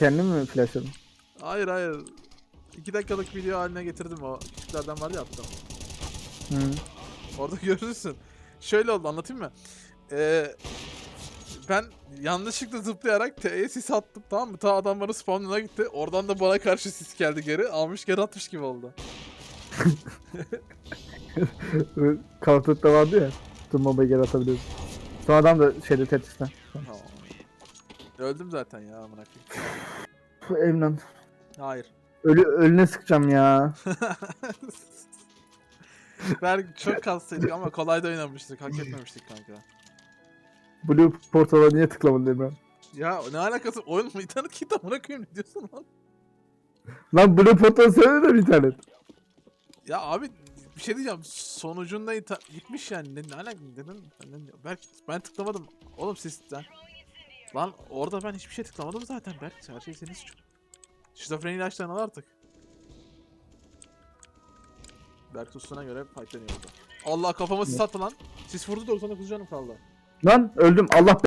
Kendin mi flashladın? Hayır hayır. 2 dakikalık video haline getirdim o. Küçüklerden var ya attım. Hı. Orada görürsün. Şöyle oldu anlatayım mı? Ee, ben yanlışlıkla zıplayarak T'ye sis attım tamam mı? Ta adam bana spawnına gitti. Oradan da bana karşı sis geldi geri. Almış geri atmış gibi oldu. Duty'de vardı ya. Tüm bombayı geri atabiliyorsun. Son adam da şeyde Tetris'ten. Tamam. Öldüm zaten ya amına koyayım. Emran. Hayır. Ölü, ölüne sıkacağım ya. Belki çok kastaydık ama kolay da oynamıştık. Hak etmemiştik kanka. Blue Portal'a niye tıklamadın Emran? Ya ne alakası? Oyun mu? İnternet kit amına koyayım ne diyorsun lan? Lan Blue Portal söyle de tane. Ya abi bir şey diyeceğim. Sonucunda ita- gitmiş yani. Ne, ne alaka? Dedim. Ben, ben tıklamadım. Oğlum siz sen. Lan orada ben hiçbir şey tıklamadım zaten Berk. Her şey senin suçun. Şizofreni ilaçlarını al artık. Berk tustuna göre fightlanıyor orada. Allah kafama sis attı lan. Sis vurdu 99 canım kaldı. Lan öldüm. Allah